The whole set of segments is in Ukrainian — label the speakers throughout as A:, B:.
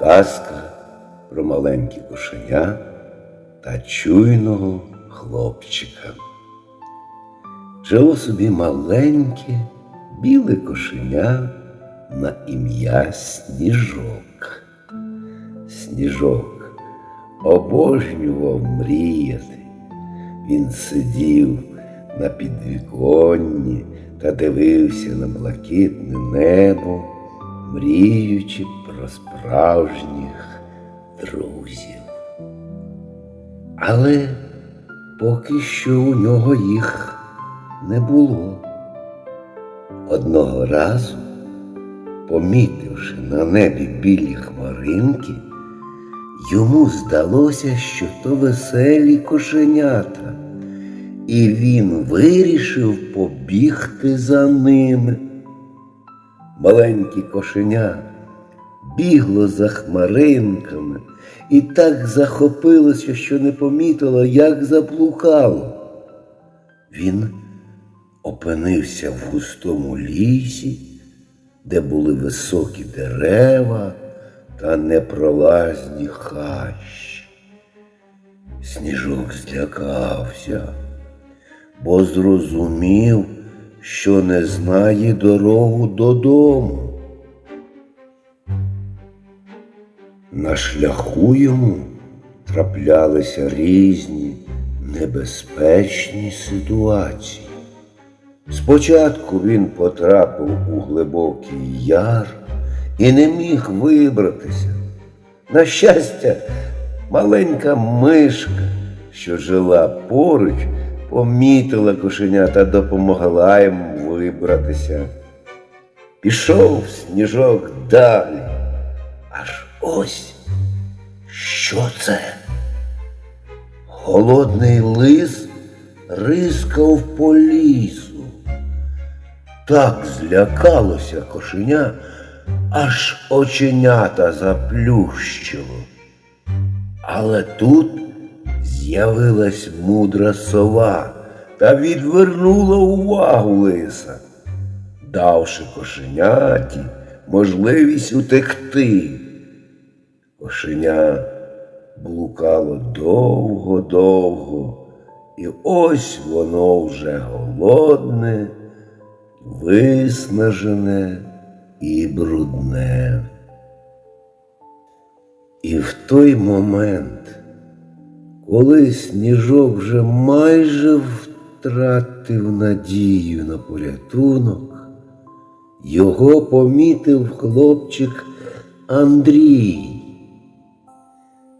A: Казка про маленьке кошеня та чуйного хлопчика. Жило собі маленьке біле кошеня на ім'я Сніжок. Сніжок обожнював мріяти. Він сидів на підвіконні та дивився на блакитне небо, мріючи про справжніх друзів. Але поки що у нього їх не було. Одного разу, помітивши на небі білі хмаринки, йому здалося, що то веселі кошенята, і він вирішив побігти за ними. Маленьке кошеня бігло за хмаринками і так захопилося, що не помітило, як заблукало. Він опинився в густому лісі, де були високі дерева та непролазні хащі. Сніжок злякався, бо зрозумів, що не знає дорогу додому. На шляху йому траплялися різні небезпечні ситуації. Спочатку він потрапив у глибокий яр і не міг вибратися. На щастя, маленька мишка, що жила поруч, помітила кошеня та допомогла йому вибратися. Пішов сніжок далі. Аж ось що це? Голодний лис рискав по лісу. Так злякалося кошеня, аж оченята заплющило. Але тут з'явилась мудра сова та відвернула увагу лиса, давши кошеняті можливість утекти. Кошеня блукало довго-довго, і ось воно вже голодне, виснажене і брудне. І в той момент, коли сніжок вже майже втратив надію на порятунок, його помітив хлопчик Андрій.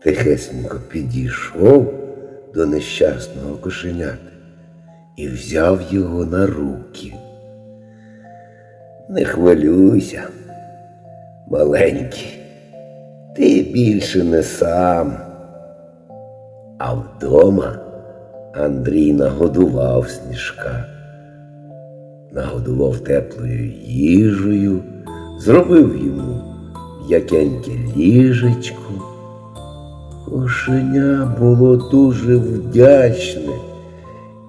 A: Тихесенько підійшов до нещасного кошеняти і взяв його на руки. Не хвилюйся, маленький, ти більше не сам. А вдома Андрій нагодував сніжка, нагодував теплою їжею, зробив йому м'якеньке ліжечко. Кошеня було дуже вдячне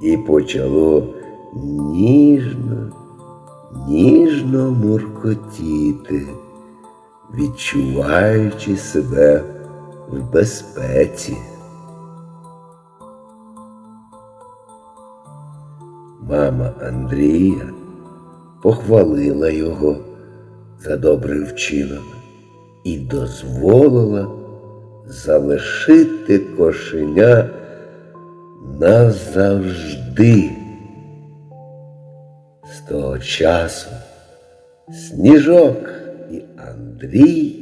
A: і почало ніжно, ніжно муркотіти, відчуваючи себе в безпеці. Мама Андрія похвалила його за добрий вчинок і дозволила залишити кошеня назавжди. З того часу Сніжок і Андрій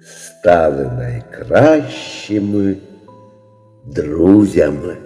A: стали найкращими друзями.